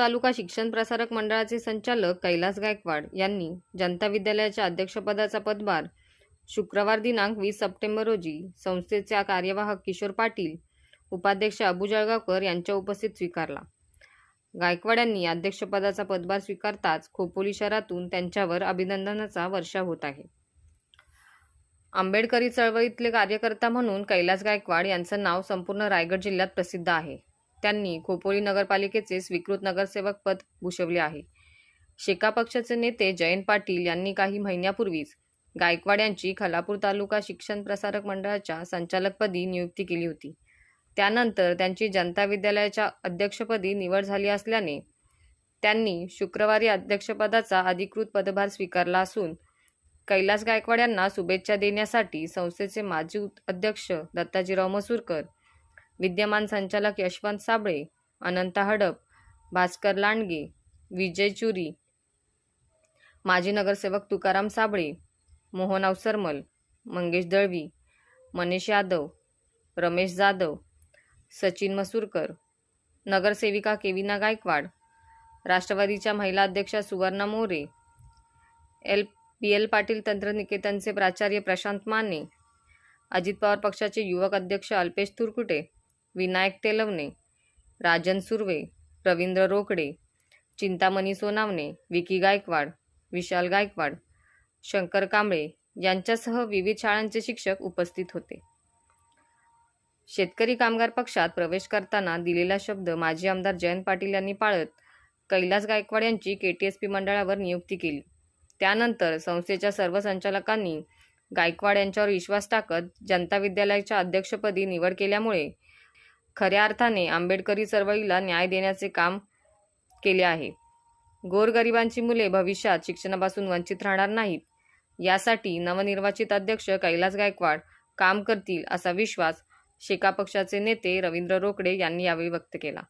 तालुका शिक्षण प्रसारक मंडळाचे संचालक कैलास गायकवाड यांनी जनता विद्यालयाच्या अध्यक्षपदाचा पदभार शुक्रवार दिनांक वीस सप्टेंबर रोजी संस्थेच्या कार्यवाहक किशोर पाटील उपाध्यक्ष अबू जळगावकर यांच्या उपस्थित स्वीकारला. गायकवाड यांनी अध्यक्षपदाचा पदभार स्वीकारताच खोपोली शहरातून त्यांच्यावर अभिनंदनाचा वर्षाव होत आहे. आंबेडकरी चळवळीतले कार्यकर्ता म्हणून कैलास गायकवाड यांचं नाव संपूर्ण रायगड जिल्ह्यात प्रसिद्ध आहे. त्यांनी खोपोली नगरपालिकेचे स्वीकृत नगरसेवक पद भूषवले आहे. शेका पक्षाचे नेते जयंत पाटील यांनी काही महिन्यापूर्वीच गायकवाड यांची खलापूर तालुका शिक्षण प्रसारक मंडळाच्या संचालकपदी नियुक्ती केली होती. त्यानंतर त्यांची जनता विद्यालयाच्या अध्यक्षपदी निवड झाली असल्याने त्यांनी शुक्रवारी अध्यक्षपदाचा अधिकृत पदभार स्वीकारला असून कैलास गायकवाड यांना शुभेच्छा देण्यासाठी संस्थेचे माजी अध्यक्ष दत्ताजीराव मसूरकर विद्यमान संचालक यशवंत साबळे अनंता हडप भास्कर लांडगे विजय चुरी माजी नगरसेवक तुकाराम साबळे मोहन अवसरमल मंगेश दळवी मनीष यादव रमेश जाधव सचिन मसूरकर नगरसेविका केविना गायकवाड राष्ट्रवादीच्या महिला अध्यक्षा Suvarna More L P L Patil तंत्रनिकेतनचे प्राचार्य प्रशांत माने अजित पवार पक्षाचे युवक अध्यक्ष अल्पेश तुरकुटे विनायक तेलवणे राजन सुर्वे रवींद्र रोकडे चिंतामणी सोनावणे विकी गायकवाड विशाल गायकवाड शंकर कांबळे यांच्यासह विविध शाळांचे शिक्षक उपस्थित होते. शेतकरी कामगार पक्षात प्रवेश करताना दिलेला शब्द माजी आमदार जयंत पाटील यांनी पाळत कैलास गायकवाड यांची के टी एस पी मंडळावर नियुक्ती केली. त्यानंतर संस्थेच्या सर्व संचालकांनी गायकवाड यांच्यावर विश्वास टाकत जनता विद्यालयाच्या अध्यक्षपदी निवड केल्यामुळे खऱ्या अर्थाने आंबेडकरी चळवळीला न्याय देण्याचे काम केले आहे. गोरगरिबांची मुले भविष्यात शिक्षणापासून वंचित राहणार नाहीत. यासाठी नवनिर्वाचित अध्यक्ष कैलास गायकवाड काम करतील असा विश्वास शेका पक्षाचे नेते रवींद्र रोकडे यांनी यावेळी व्यक्त केला.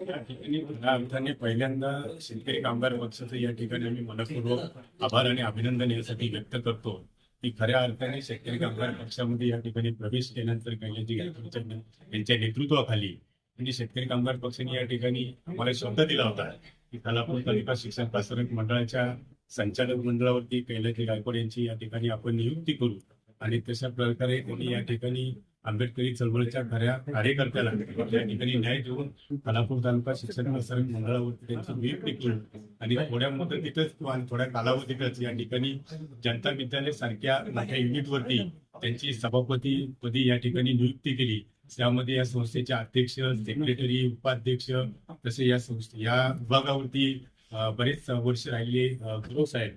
या ठिकाणी पुन्हा पहिल्यांदा शेतकरी कामगार पक्षाचं या ठिकाणी आम्ही मनपूर्वक आभार आणि अभिनंदन यासाठी व्यक्त करतो. की खऱ्या अर्थाने शेतकरी कामगार पक्षामध्ये या ठिकाणी प्रवेश केल्यानंतर कैलाजी गायकवाडच्या यांच्या नेतृत्वाखाली म्हणजे शेतकरी कामगार पक्षाने या ठिकाणी आम्हाला शब्द दिला होता की खालापूर तालुका शिक्षण प्रसारक मंडळाच्या संचालक मंडळावरती कैलाजी गायकवाड यांची या ठिकाणी आपण नियुक्ती करू. आणि तशा प्रकारे त्यांनी या ठिकाणी आंबेडकरी चळवळीच्या खऱ्या कार्यकर्त्याला त्या ठिकाणी न्याय देऊन खालापूर तालुका शिक्षण प्रसारक मंडळावरती त्यांची नियुक्ती करू आणि थोड्या मुदतीतच किंवा थोड्या कालावधीतच या ठिकाणी जनता विद्यालय सारख्या मोठ्या युनिटवरती त्यांची सभापती पदी या ठिकाणी नियुक्ती केली. त्यामध्ये या संस्थेचे अध्यक्ष सेक्रेटरी उपाध्यक्ष तसे या संस्थे या विभागावरती बरेच वर्ष राहिले अं, आहेत साहेब.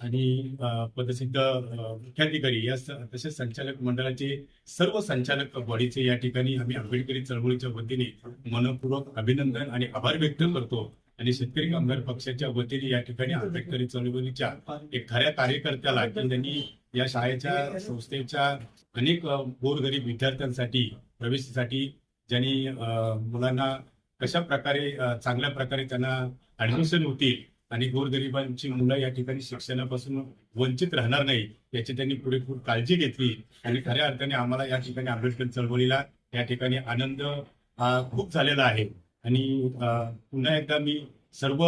आणि पदसिद्ध मुख्याधिकारी या तसेच संचालक मंडळाचे सर्व संचालक बॉडीचे या ठिकाणी आम्ही आंबेडकरी चळवळीच्या वतीने मनपूर्वक अभिनंदन आणि आभार व्यक्त करतो. आणि शेतकरी कामगार पक्षाच्या वतीने या ठिकाणी आंबेडकरी चळवळीच्या एक खऱ्या कार्यकर्त्याला त्यांनी या शाळेच्या संस्थेच्या अनेक गोरगरीब विद्यार्थ्यांसाठी प्रवेशासाठी ज्यांनी मुलांना कशा प्रकारे चांगल्या प्रकारे त्यांना ऍडमिशन होतील आणि गोरगरिबांची मुलं या ठिकाणी शिक्षणापासून वंचित राहणार नाही याची त्यांनी पुरेपूर काळजी घेतली. आणि खऱ्या अर्थाने आम्हाला या ठिकाणी आंबेडकर चळवळीला या ठिकाणी आनंद खूप झालेला आहे. आणि पुन्हा एकदा मी सर्व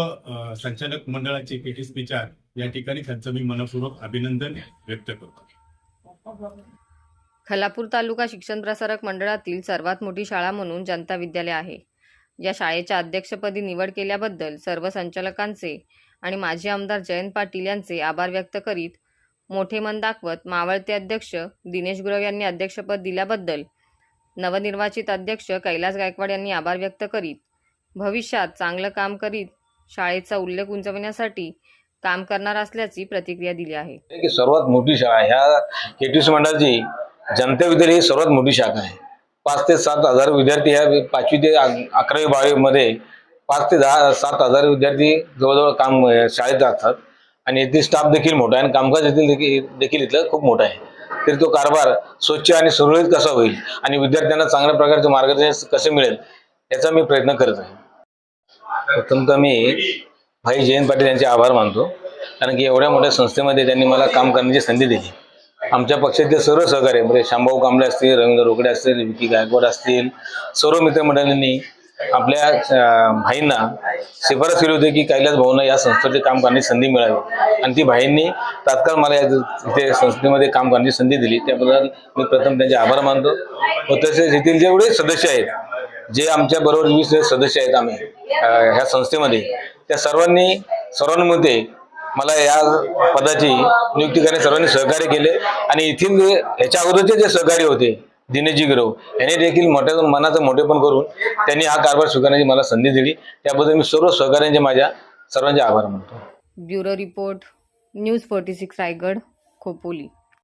संचालक मंडळाचे केटीएसपीच्या या ठिकाणी त्यांचं मी मनपूर्वक अभिनंदन व्यक्त करतो. खलापूर तालुका शिक्षण प्रसारक मंडळातील सर्वात मोठी शाळा म्हणून जनता विद्यालय आहे. या शाळेच्या अध्यक्षपदी निवड केल्याबद्दल सर्व संचालकांचे आणि माजी आमदार जयंत पाटील यांचे आभार व्यक्त करीत मोठे मन दाखवत मावळते अध्यक्ष दिनेश गुरव यांनी अध्यक्षपद दिल्याबद्दल नवनिर्वाचित अध्यक्ष कैलास गायकवाड यांनी आभार व्यक्त करीत भविष्यात चांगलं काम करीत शाळेचा उल्लेख उंचवण्यासाठी काम करणार असल्याची प्रतिक्रिया दिली आहे. की सर्वात मोठी शाळा ह्या केटीसी मंडळाची जनता विद्यालय ही सर्वात मोठी शाखा आहे. पाच ते सात हजार विद्यार्थी ह्या पाचवी ते अकरावी बारावीमध्ये पाच ते दहा सात हजार विद्यार्थी जवळजवळ काम शाळेत असतात आणि येथील स्टाफ देखील मोठा आहे आणि कामकाज येथील देखील देखील इथलं खूप मोठा आहे. तरी तो कारभार स्वच्छ आणि सुरळीत कसा होईल आणि विद्यार्थ्यांना चांगल्या प्रकारचे मार्गदर्शन कसे मिळेल याचा मी प्रयत्न करत आहे. प्रथमतः मी भाई जयंत पाटील यांचे आभार मानतो. कारण की एवढ्या मोठ्या संस्थेमध्ये त्यांनी मला काम करण्याची संधी दिली. आमच्या पक्षाचे सर्व सहकार्य म्हणजे शांभाऊ कांबळे असतील रवींद्र रोकडे असतील विकी गायकवाड असतील सर्व मित्रमंडळींनी आपल्या भाईंना शिफारस केली होती की कैलास भाऊंना या संस्थेचे काम करण्याची संधी मिळावी. आणि ती भाईंनी तात्काळ मला या इथे संस्थेमध्ये काम करण्याची संधी दिली. त्याबद्दल मी प्रथम त्यांचे आभार मानतो. व तसेच येथील जेवढे सदस्य आहेत जे आमच्या बरोबर वीस सदस्य आहेत आम्ही ह्या संस्थेमध्ये त्या सर्वांनी सर्वांमध्ये मला या पदाची नियुक्ती करण्यास सर्वांनी सहकार्य केले. आणि येथील याच्या ह्याच्या अगोदरचे जे सहकारी होते दिनेशजी गिरव यांनी देखील मोठ्या मनाचं मोठेपण करून त्यांनी हा कारभार स्वीकारण्याची मला संधी दिली. त्याबद्दल मी सर्व सहकार्यांचे माझ्या सर्वांचे आभार मानतो. Bureau report news forty six Raigad Khopoli.